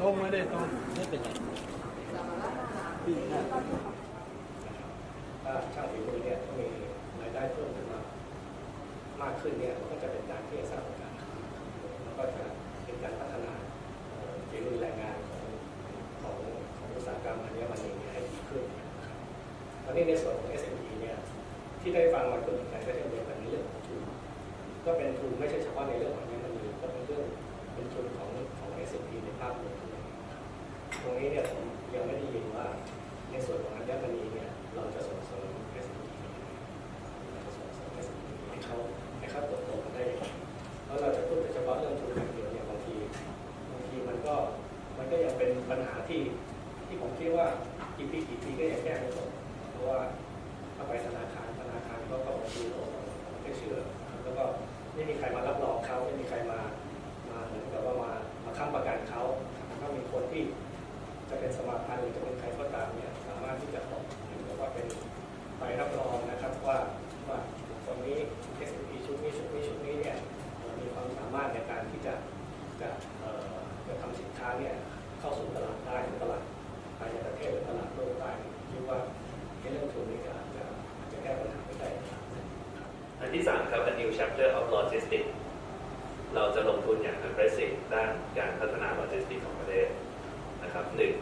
ตรงไม่ได้ตรงไม่เป็นไรถ้าชางฝีมือเนี่ยมีรายได้เพิ่มขึ้นมากมากขึ้นเนี่ยมันก็จะเป็นการที่สร้างโอกาสแล้วก็จะเป็นการพัฒนาเอ่อฝีมือแรงงานของของของอุตสาหกรรมอันนี้มันเองเนี่ยให้ดีขึ้นนะครับตอนนี้ในส่วนของ SME เนี่ยที่ได้ฟังมาเกิดการก็เช่นเดียวกันในเรื่องของทุนก็เป็นทุนไม่ใช่เฉพาะในเรื่องของนี้มันมีก็เป็นเรื่องเป็นทุนของของ SME ในภาพรวมด้วยต รงนี้เนี่ยผมยังไม่ได้ยินว่า ในส่วนของอัญมณีเนี่ยเราจะส่งเสริม SME เราจะส่งเสริม SME ให้เขาให้เขาเติบโตกันได้ยังไงแล้วเราจะพูดแต่เฉพาะเรื่องทุนอย่างเดียวเนี่ยบางทีบางทีมันก็มันก็ยังเป็นปัญหาที่ที่ผมคิดว่ากี่ปีกี่ปีก็ยังแก้ไม่ตกเพราะว่าถ้าไปธนาคารธนาคารก็ก็บางทีเขาไม่เชื่อแล้วก็ไม่มีใคร หรือจะเป็นใครก็ตามเนี่ยสามารถที่จะออกหรือว่าเป็นใบรับรองนะครับว่าว่าคนนี้ S&P ชุดนี้ชุดนี้ชุดนี้เนี่ยมีความสามารถในการที่จะจะจะทำสินค้าเนี่ยเข้าสู่ตลาดได้ตลาดภายในประเทศหรือตลาดโลกได้คิดว่าในเรื่องทุนนี้ก็อาจจะอาจจะแก้ปัญหาไม่ได้อันที่สามครับ a new chapter of logistics เราจะลงทุนอย่าง aggressive ด้านการพัฒนา logistics ของประเทศนะครับหนึ่ง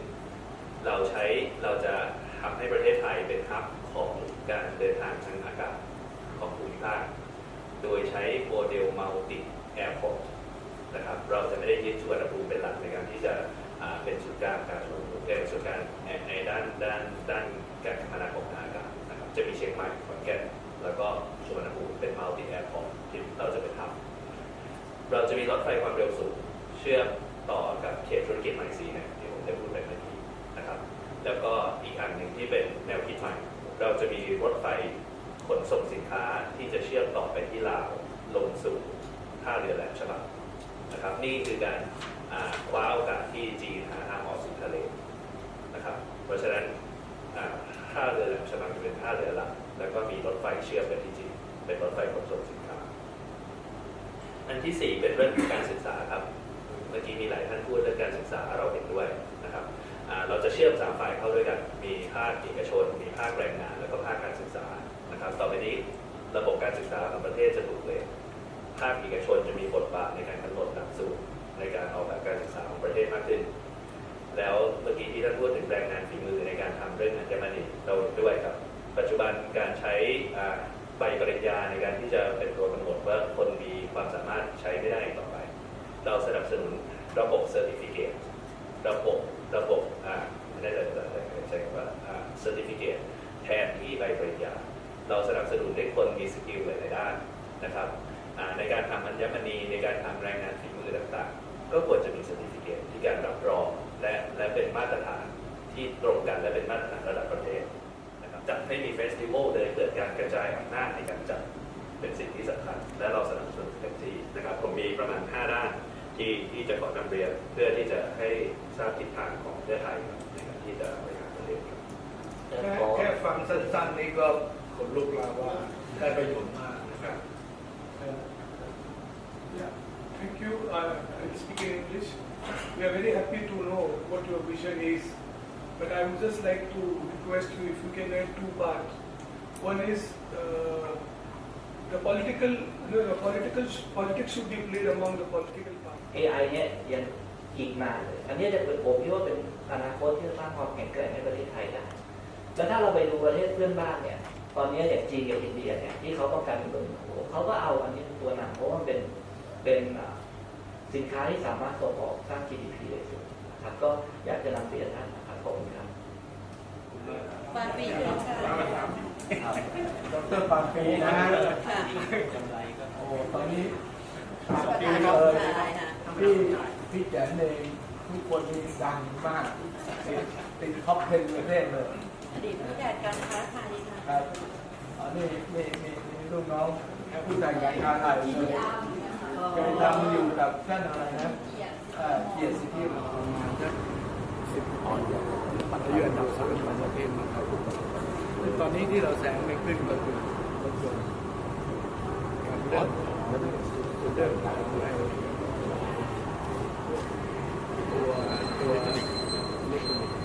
เราใช้เราจะทำให้ประเทศไทยเป็นฮับของการเดินทางทางอากาศของภูมิภาค โดยใช้โมเดล multi airport นะครับเราจะไม่ได้ยึดสุวรรณภูมิเป็นหลักในการที่จะเป็นศูนย์กลางการลงทุนเป็นศูนย์กลางในด้านด้านด้านการคมนาคมทางอากาศนะครับจะมีเชียงใหม่ขอนแก่นแล้วก็สุวรรณภูมิเป็น multi airport ที่เราจะไปทำเราจะมีรถไฟความเร็วสูงเชื่อมต่อกับเขตธุรกิจใหม่สีแห่งที่ผมได้พูดไปเมื่อกี้นะครับ แล้วก็ อันหนึ่งที่เป็นแนวคิดใหม่ เราจะมีรถไฟขนส่งสินค้าที่จะเชื่อมต่อไปที่ลาวลงสู่ท่าเรือแหลมฉบังนะครับ นี่คือการคว้าโอกาสที่จีนหาทางออกสู่ทะเลนะครับ เพราะฉะนั้นท่าเรือแหลมฉบังจะเป็นท่าเรือหลักแล้วก็มีรถไฟเชื่อมไปที่จีนเป็นรถไฟขนส่งสินค้า อันที่สี่เป็นเรื่องของการศึกษาครับ เมื่อกี้มีหลายท่านพูดเรื่องการศึกษาเราเห็นด้วย เชื่อมสามฝ่ายเข้าด้วยกัน มีภาคเอกชน มีภาคแรงงาน แล้วก็ภาคการศึกษานะครับ ต่อไปนี้ระบบการศึกษาของประเทศจะถูกเลยภาคเอกชนจะมีบทบาทในการกำหนดหลักสูตรในการออกแบบการศึกษาของประเทศมากขึ้น แล้วเมื่อกี้ที่ท่านพูดถึงแรงงานฝีมือในการทำเรื่องอัญมณีเราด้วยครับ ปัจจุบันการใช้ใบปริญญาในการที่จะเป็นตัวกำหนดว่าคนมีความสามารถใช้ไม่ได้ต่อไป เราสนับสนุนระบบเซอร์ติฟิเคระบบระบบอ่าไม่ได้เลยใช้คำว่าเซอร์ติฟิเคตแทนที่ใบปริญญา เราสนับสนุนให้คนมีสกิลหลายๆด้านนะครับในการทำอัญมณีในการทำแรงงานฝีมือต่างๆ ก็ควรจะมีเซอร์ติฟิเคตที่การรับรองและและเป็นมาตรฐานที่ตรงกันและเป็นมาตรฐานระดับประเทศนะครับจัดให้มีเฟสติวัลเลยเกิดการกระจายอำนาจในการจัดเป็นสิ่งที่สำคัญ และเราสนับสนุนเต็มที่นะครับผมมีประมาณ 5 ด้านที่ที่จะขอนำเรียนเพื่อที่จะให้ทราบทิศทางของประเทศไทยในการที่จะบริหารประเทศครับ แค่ ขอ แค่ฟังสั้นๆนี่ก็ขนลุกแล้วว่าได้ประโยชน์มากนะครับเอ่อ Yeah, thank you. Uh, I'll speak in English. We are very happy to know what your vision is, but I would just like to request you if you can add two parts. One is uh, the political, you know, the political politics should be played among the political parties. AI เนี่ยยังอีกนานเลย อันนี้จะเป็นผมคิดว่าเป็นอนาคตที่จะสร้างความแข็งแกร่งให้ประเทศไทยได้ แล้วถ้าเราไปดูประเทศเพื่อนบ้านเนี่ย ตอนนี้อย่างจีนกับอินเดียเนี่ยที่เขาต้องการเป็นตัวหนึ่งโอ้โหเขาก็เอาอันนี้เป็นตัวนำเพราะว่ามันเป็นเป็นอ่าสินค้าที่สามารถส่งออกสร้าง GDP ได้สูงนะครับก็อยากจะนำเรียนท่านนะครับขอบคุณครับปาปีเชิญค่ะดรปานปีนะฮะค่ะโอ้ตอนนี้ประปีธานเลกยรายค่ะพี่พี่แจ๋นเองทุกคนนี่ดังมากติดติดท็อป10ประเทศเลย อดีตผู้จัดการค้าไทยค่ะรับนี่นี่นี่นี่ลูกน้องผู้จัดการค้าไทยเลยเคยทำอยู่กับท่านอะไรนะเอ่อเกียรติสิทธิ์ประมาณสิบออนปัจจุนีอันดับสามของประเทศนะครับตอนนี้ที่เราแสงไม่ขึ้นก็คือรถยนต์รเดินเดินทางตัวตัวเล็กท